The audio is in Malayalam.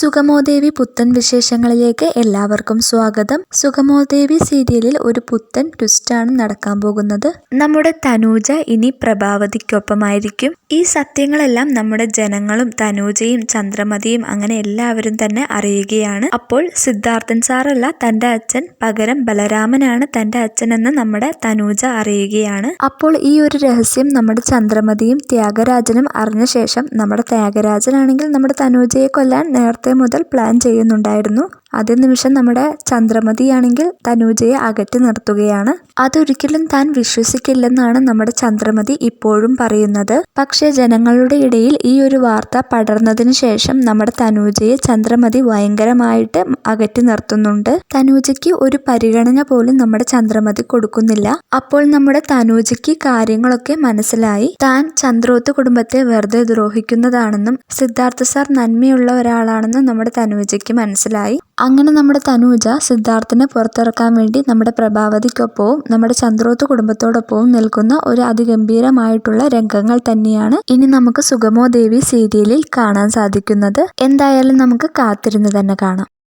സുഗമോദേവി പുത്തൻ വിശേഷങ്ങളിലേക്ക് എല്ലാവർക്കും സ്വാഗതം. സുഗമോദേവി സീരിയലിൽ ഒരു പുത്തൻ ട്വിസ്റ്റാണ് നടക്കാൻ പോകുന്നത്. നമ്മുടെ തനൂജ ഇനി പ്രഭാവതിക്കൊപ്പമായിരിക്കും. ഈ സത്യങ്ങളെല്ലാം നമ്മുടെ ജനങ്ങളും തനൂജയും ചന്ദ്രമതിയും അങ്ങനെ എല്ലാവരും തന്നെ അറിയുകയാണ്. അപ്പോൾ സിദ്ധാർത്ഥൻ സാറല്ല തന്റെ അച്ഛൻ. പകരം ബലരാമനാണ് തന്റെ അച്ഛനെന്ന് നമ്മുടെ തനൂജ അറിയുകയാണ്. അപ്പോൾ ഈ ഒരു രഹസ്യം നമ്മുടെ ചന്ദ്രമതിയും ത്യാഗരാജനും അറിഞ്ഞ ശേഷം നമ്മുടെ ത്യാഗരാജനാണെങ്കിൽ നമ്മുടെ തനൂജയെ കൊല്ലാൻ നേരത്തെ മുതൽ പ്ലാൻ ചെയ്യുന്നുണ്ടായിരുന്നു. അതേ നിമിഷം നമ്മുടെ ചന്ദ്രമതിയാണെങ്കിൽ തനൂജയെ അകറ്റി നിർത്തുകയാണ്. അതൊരിക്കലും താൻ വിശ്വസിക്കില്ലെന്നാണ് നമ്മുടെ ചന്ദ്രമതി ഇപ്പോഴും പറയുന്നത്. പക്ഷേ ജനങ്ങളുടെ ഇടയിൽ ഈ ഒരു വാർത്ത പടർന്നതിന് ശേഷം നമ്മുടെ തനൂജയെ ചന്ദ്രമതി ഭയങ്കരമായിട്ട് അകറ്റി നിർത്തുന്നുണ്ട്. തനൂജയ്ക്ക് ഒരു പരിഗണന പോലും നമ്മുടെ ചന്ദ്രമതി കൊടുക്കുന്നില്ല. അപ്പോൾ നമ്മുടെ തനൂജയ്ക്ക് കാര്യങ്ങളൊക്കെ മനസ്സിലായി. താൻ ചന്ദ്രോത്ത് കുടുംബത്തെ വെറുതെ ദ്രോഹിക്കുന്നതാണെന്നും സിദ്ധാർത്ഥ സാർ നന്മയുള്ള ഒരാളാണെന്നും നമ്മുടെ തനൂജയ്ക്ക് മനസ്സിലായി. അങ്ങനെ നമ്മുടെ തനൂജ സിദ്ധാർത്ഥിനെ പുറത്തിറക്കാൻ വേണ്ടി നമ്മുടെ പ്രഭാവതിക്കൊപ്പവും നമ്മുടെ ചന്ദ്രോത്ത് കുടുംബത്തോടൊപ്പവും നിൽക്കുന്ന ഒരു അതിഗംഭീരമായിട്ടുള്ള രംഗങ്ങൾ തന്നെയാണ് ഇനി നമുക്ക് സുഗമോ ദേവി സീരിയലിൽ കാണാൻ സാധിക്കുന്നത്. എന്തായാലും നമുക്ക് കാത്തിരുന്ന് തന്നെ കാണാം.